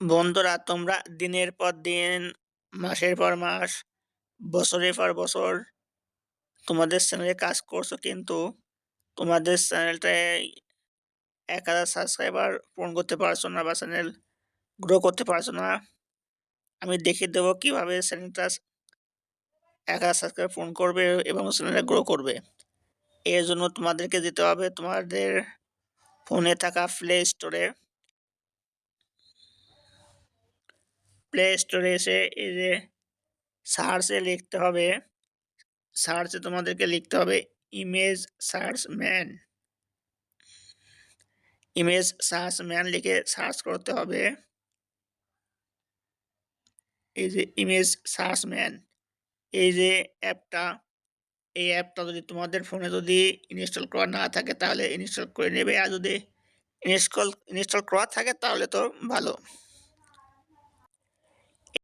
বন্ধুরা তোমরা দিনের পর দিন, মাসের পর মাস, বছরের পর বছর তোমাদের চ্যানেলে কাজ করছ কিন্তু তোমাদের চ্যানেলটায় ১,০০০ সাবস্ক্রাইবার পূরণ করতে পারছ না বা চ্যানেল গ্রো করতে পারছ না। আমি দেখিয়ে দেবো কীভাবে চ্যানেলটা ১,০০০ সাবস্ক্রাইবার পূরণ করবে এবং চ্যানেলটা গ্রো করবে। এর জন্য তোমাদেরকে যেতে হবে তোমাদের ফোনে থাকা প্লে স্টোরে প্লে স্টোরে এসে এই যে সার্চে লিখতে হবে। সার্চে তোমাদেরকে লিখতে হবে image search man image search man লিখে সার্চ করতে হবে। এই যে ইমেজ সার্চ ম্যান এই যে অ্যাপটা, এই অ্যাপটা যদি তোমাদের ফোনে যদি ইনস্টল করা না থাকে তাহলে ইনস্টল করে নেবে। আর যদি ইনস্টল ইনস্টল করা থাকে তাহলে তো ভালো।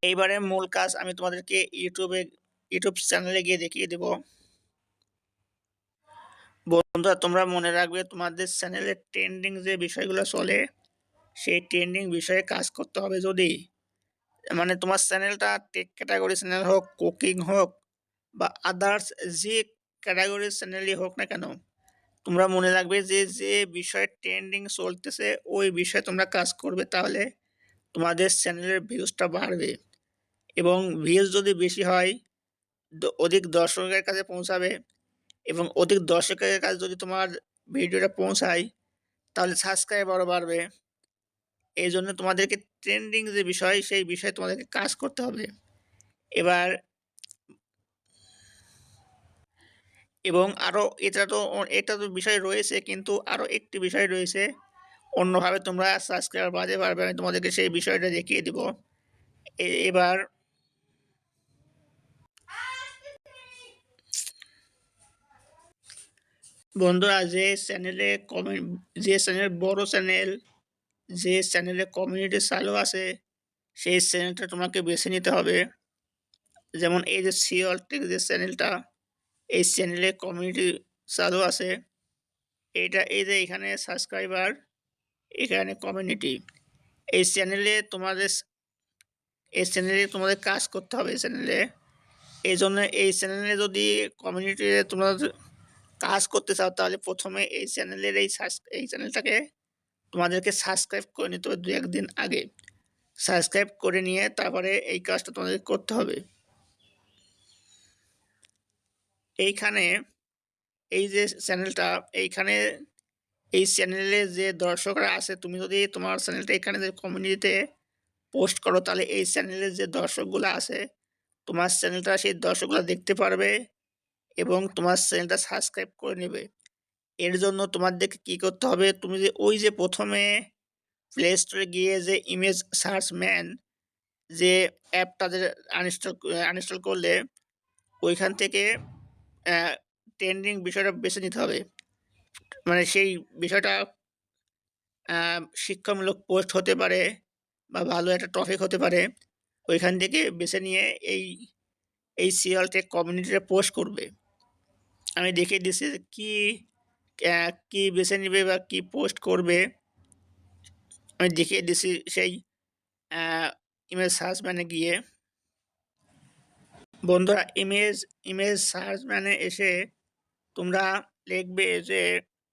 এইবারে মূল কাজ আমি তোমাদেরকে ইউটিউবে, ইউটিউব চ্যানেলে গিয়ে দেখিয়ে দেব। বন্ধুরা, তোমরা মনে রাখবে তোমাদের চ্যানেলে ট্রেন্ডিং যে বিষয়গুলো চলে, সেই ট্রেন্ডিং বিষয়ে কাজ করতে হবে যদি। মানে তোমার চ্যানেলটা টেক ক্যাটাগরি চ্যানেল হোক, কুকিং হোক, বা আদার্স যে ক্যাটাগরির চ্যানেলই হোক না কেন, তোমরা মনে রাখবে যে যে বিষয়ে ট্রেন্ডিং চলতেছে, ওই বিষয়ে তোমরা কাজ করবে তাহলে। তোমাদের চ্যানেলের ভিউজটা বাড়বে। এবং ভিউজ যদি বেশি হয় অধিক দর্শকের কাছে পৌঁছাবে এবং অধিক দর্শকের কাছে যদি তোমার ভিডিওটা পৌঁছায়, তাহলে সাবস্ক্রাইব আরও বাড়বে। এই জন্য তোমাদেরকে ট্রেন্ডিং যে বিষয়, সেই বিষয়ে তোমাদেরকে কাজ করতে হবে। এবার এবং আরও এটা তো এটা তো বিষয় রয়েছে, কিন্তু আরও একটি বিষয় রয়েছে। অন্যভাবে তোমরা সাবস্ক্রাইবার বাড়তে পারবে আমি তোমাদেরকে সেই বিষয়টা দেখিয়ে দিব। এবার বন্ধুরা যে চ্যানেলে কমে যে চ্যানেল বড় চ্যানেল যে চ্যানেলে কমিউনিটি চালু আছে, সেই চ্যানেলটা তোমাকে বেছে নিতে হবে। যেমন এই যে সিওলটেক যে চ্যানেলটা এই চ্যানেলে কমিউনিটি চালু আছে। এটা এই যে এখানে সাবস্ক্রাইবার এখানে কমিউনিটি এই চ্যানেলে তোমাদের এই চ্যানেলে তোমাদের কাজ করতে হবে এই চ্যানেলে এই জন্য এই চ্যানেলে যদি কমিউনিটি তোমরা কাজ করতে চাও, তাহলে প্রথমে এই চ্যানেলের এই এই চ্যানেলটাকে তোমাদেরকে সাবস্ক্রাইব করে নিতে হবে দু একদিন আগে। সাবস্ক্রাইব করে নিয়ে তারপরে এই কাজটা তোমাদের করতে হবে। এইখানে, এই যে চ্যানেলটা এইখানে এই চ্যানেলে যে দর্শকরা আছে, তুমি যদি তোমার চ্যানেলটা এখানে যে কমিউনিটিতে পোস্ট করো, তাহলে এই চ্যানেলের যে দর্শকগুলো আছে, তোমার চ্যানেলটা সেই দর্শকগুলো দেখতে পারবে এবং তোমার চ্যানেলটা সাবস্ক্রাইব করে নেবে। এর জন্য তোমাদেরকে কী করতে হবে, তুমি যে ওই যে প্রথমে প্লে স্টোরে গিয়ে যে ইমেজ সার্চ ম্যান যে অ্যাপটা যে আনইনস্টল আনইনস্টল করলে, ওইখান থেকে ট্রেন্ডিং বিষয়টা বেছে নিতে হবে। মানে সেই বিষয়টা শিক্ষামূলক পোস্ট হতে পারে বা ভালো একটা টপিক হতে পারে, ওইখান থেকে বেছে নিয়ে এই এই সিরিয়ালটেক কমিউনিটিতে পোস্ট করবে। আমি দেখে দিচ্ছি কি কি বেছে নেবে বা কি পোস্ট করবে। আমি দেখিয়ে দিচ্ছি সেই ইমেজ সার্চ মানে গিয়ে। বন্ধুরা, ইমেজ ইমেজ সার্চ মানে এসে তোমরা লিখবে যে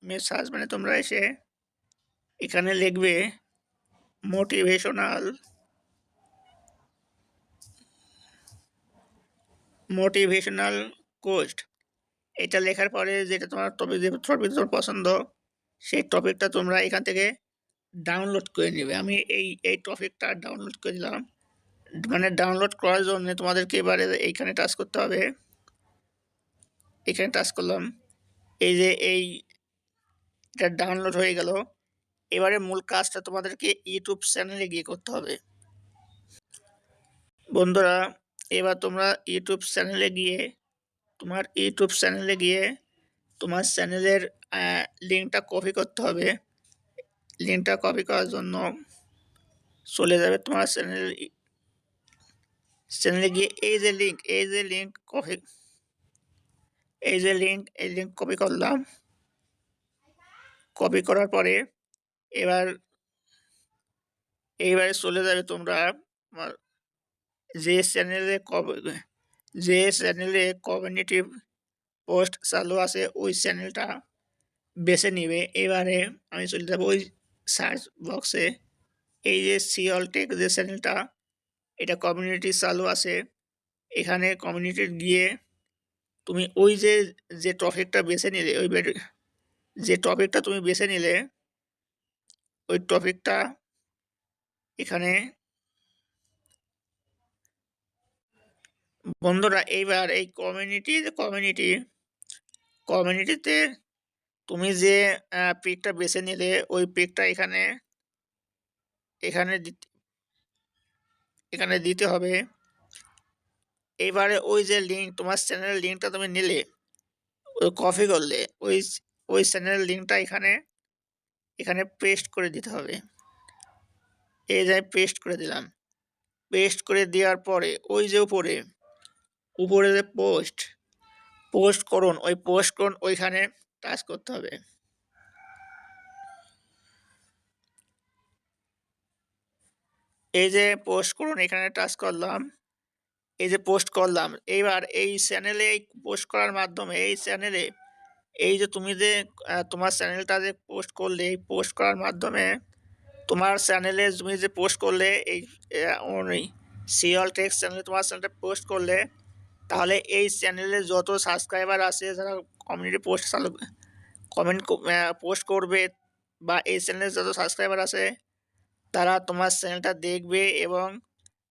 ইমেজ সার্চ মানে তোমরা এসে এখানে লিখবে মোটিভেশনাল মোটিভেশনাল কোস্ট এটা লেখার পরে যেটা তোমার টপিক টপিক তোমার পছন্দ, সেই টপিকটা তোমরা এখান থেকে ডাউনলোড করে নেবে। আমি এই এই টপিকটা ডাউনলোড করে দিলাম। মানে ডাউনলোড করার জন্য তোমাদেরকে এবারে এইখানে টাচ করতে হবে। এখানে টাচ করলাম। এই যে, এই এটা ডাউনলোড হয়ে গেল। এবারে মূল কাজটা তোমাদেরকে ইউটিউব চ্যানেলে গিয়ে করতে হবে। বন্ধুরা, এবার তোমরা ইউটিউব চ্যানেলে গিয়ে, তোমার ইউটিউব চ্যানেলে গিয়ে তোমার চ্যানেলের লিঙ্কটা কপি করতে হবে। লিঙ্কটা কপি করার জন্য চলে যাবে তোমার চ্যানেল চ্যানেলে গিয়ে এই যে লিঙ্ক এই যে লিঙ্ক কপি এই যে লিঙ্ক এই লিঙ্ক কপি করলাম। কপি করার পরে এবার, এইবারে চলে যাবে তোমরা যে চ্যানেলে যে চ্যানেলে কমিউনিটি পোস্ট চালু আছে, ওই চ্যানেলটা বেছে নিবে। এবারে আমি চলে যাব ওই সার্চ বক্সে এই যে সিঅল টেক যে চ্যানেলটা এটা কমিউনিটি চালু আছে। এখানে কমিউনিটি গিয়ে তুমি ওই যে যে টপিকটা বেছে নিলে, ওই যে টপিকটা তুমি বেছে নিলে, ওই টপিকটা এখানে বন্ধুরা, এইবার এই কমিউনিটি কমিউনিটি কমিউনিটিতে তুমি যে পিকটা বেছে নিলে, ওই পিকটা এখানে এখানে এখানে দিতে হবে। এইবারে ওই যে লিঙ্ক তোমার চ্যানেলের লিঙ্কটা তুমি নিলে, ওই কপি করলে ওই ওই চ্যানেলের লিঙ্কটা এখানে এখানে পেস্ট করে দিতে হবে। এই যে পেস্ট করে দিলাম। পেস্ট করে দেওয়ার পরে ওই যে উপরে উপরে যে পোস্ট পোস্ট করুন, ওই পোস্ট করুন, ওইখানে টাচ করতে হবে। এই যে পোস্ট করুন, এখানে টাচ করলাম। এই যে পোস্ট করলাম, এইবার এই চ্যানেলে এই পোস্ট করার মাধ্যমে, এই চ্যানেলে এই যে তুমি যে তোমার চ্যানেলটা যে পোস্ট করলে, এই পোস্ট করার মাধ্যমে তোমার চ্যানেলে তুমি যে পোস্ট করলে, এই সিওল টেক্স চ্যানেলে তোমার চ্যানেলটা পোস্ট করলে, তাহলে এই চ্যানেলে যত সাবস্ক্রাইবার আছে, যারা কমিউনিটি পোস্ট চালু কমেন্ট পোস্ট করবে বা এই চ্যানেলে যত সাবস্ক্রাইবার আছে, তারা তোমার চ্যানেলটা দেখবে এবং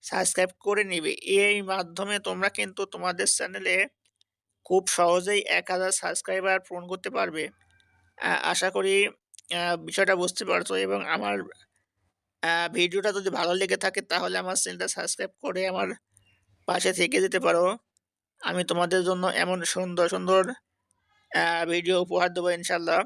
সাবস্ক্রাইব করে নেবে। এই মাধ্যমে তোমরা কিন্তু তোমাদের চ্যানেলে খুব সহজেই এক হাজার সাবস্ক্রাইবার পূরণ করতে পারবে। আশা করি বিষয়টা বুঝতে পারছ এবং আমার ভিডিওটা যদি ভালো লেগে থাকে তাহলে আমার চ্যানেলটা সাবস্ক্রাইব করে আমার পাশে থেকে যেতে পারো। আমি তোমাদের জন্য এমন সুন্দর সুন্দর ভিডিও উপহার দেবো ইনশাল্লাহ